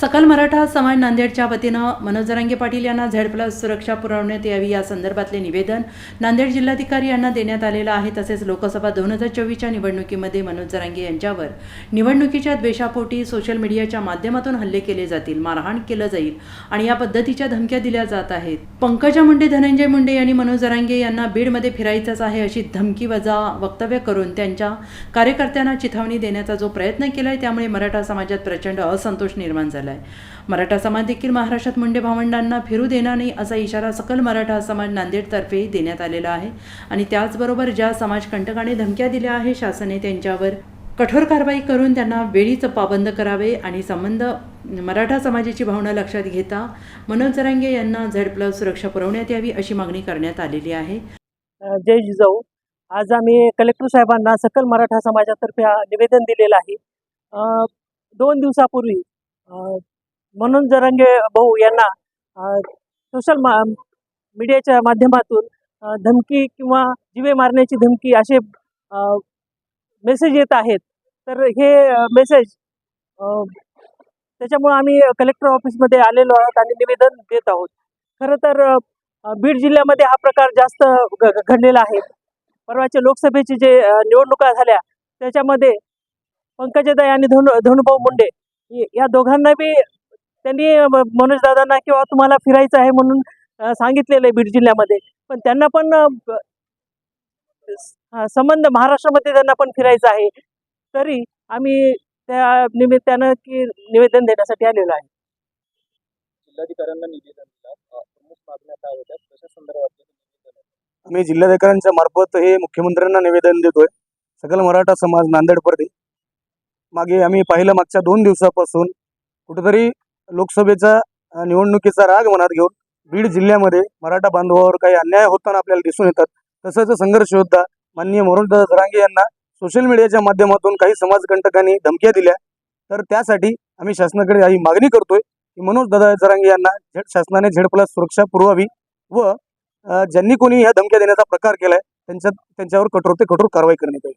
सकल मराठा समाज नांदेडच्या वतीनं मनोज जरांगे पाटील यांना झेड प्लस सुरक्षा पुरवण्यात यावी या संदर्भातले निवेदन नांदेड जिल्हाधिकारी यांना देण्यात आलेलं आहे तसेच लोकसभा दोन हजार चोवीसच्या निवडणुकीमध्ये मनोज जरांगे यांच्यावर निवडणुकीच्या द्वेषापोटी सोशल मीडियाच्या माध्यमातून हल्ले केले जातील मारहाण केलं जाईल आणि या पद्धतीच्या धमक्या दिल्या जात आहेत. पंकजा मुंडे धनंजय मुंडे यांनी मनोज जरांगे यांना बीडमध्ये फिरायचंच आहे अशी धमकी वजा वक्तव्य करून त्यांच्या कार्यकर्त्यांना चिथावणी देण्याचा जो प्रयत्न केलाय त्यामुळे मराठा समाजात प्रचंड असंतोष निर्माण झाला. आहे मराठा समाज देखील महाराष्ट्रात मुंडे भावंडांना फिरू देणार नाही असा इशारा सकल मराठा समाज नांदेडतर्फे देण्यात आलेला आहे. आणि त्याचबरोबर ज्या समाजकंटकाने धमक्या दिल्या आहे शासने त्यांच्यावर कठोर कारवाई करून त्यांना वेळीच पाबंद करावे आणि संबंध मराठा समाजाची भावना लक्षात घेता मनोज जरांगे यांना झेड प्लस सुरक्षा पुरवण्यात यावी अशी मागणी करण्यात आलेली आहे. जय जिजाऊ. आज आम्ही कलेक्टर साहेबांना सकल मराठा समाजातर्फे निवेदन दिलेलं आहे. दोन दिवसापूर्वी मनोज जरंगे भाऊ यांना सोशल मा मीडियाच्या माध्यमातून धमकी किंवा जिवे मारण्याची धमकी असे मेसेज येत आहेत. तर हे मेसेज त्याच्यामुळं आम्ही कलेक्टर ऑफिसमध्ये आलेलो आहोत आणि निवेदन देत आहोत. खरं तर बीड जिल्ह्यामध्ये हा प्रकार जास्त घ- घडलेला आहे. परवाच्या लोकसभेची जे निवडणुका झाल्या त्याच्यामध्ये पंकजाताई आणि धनु धनुभाऊ मुंडे य- या दोघांना बी त्यांनी मनोज दादांना किंवा तुम्हाला फिरायचं आहे म्हणून सांगितलेलं आहे बीड जिल्ह्यामध्ये. पण त्यांना पण हा, संबंध महाराष्ट्रामध्ये त्यांना पण फिरायचं आहे. तरी आम्ही त्या निमित्तानं की निवेदन देण्यासाठी आलेलो आहे. जिल्हाधिकाऱ्यांना निवेदन? आम्ही जिल्हाधिकाऱ्यांच्या मार्फत हे मुख्यमंत्र्यांना निवेदन देतोय. सकल मराठा समाज नांदेड प्रदेश मागे आम्ही पाहिलं मागच्या दोन दिवसापासून कुठेतरी लोकसभेचा निवडणुकीचा राग मनात घेऊन बीड जिल्ह्यामध्ये मराठा बांधवावर काही अन्याय होताना आपल्याला दिसून येतात. तसंच संघर्ष योद्धा माननीय मनोज जरांगे यांना सोशल मीडियाच्या माध्यमातून काही समाजकंटकांनी धमक्या दिल्या. तर त्यासाठी आम्ही शासनाकडे ही मागणी करतोय की मनोज दादा जरांगे यांना झेड शासनाने झेड प्लस सुरक्षा पुरवावी व ज्यांनी कोणी ह्या धमक्या देण्याचा प्रकार केलाय त्यांच्या त्यांच्यावर कठोर ते कठोर कारवाई करण्यात येईल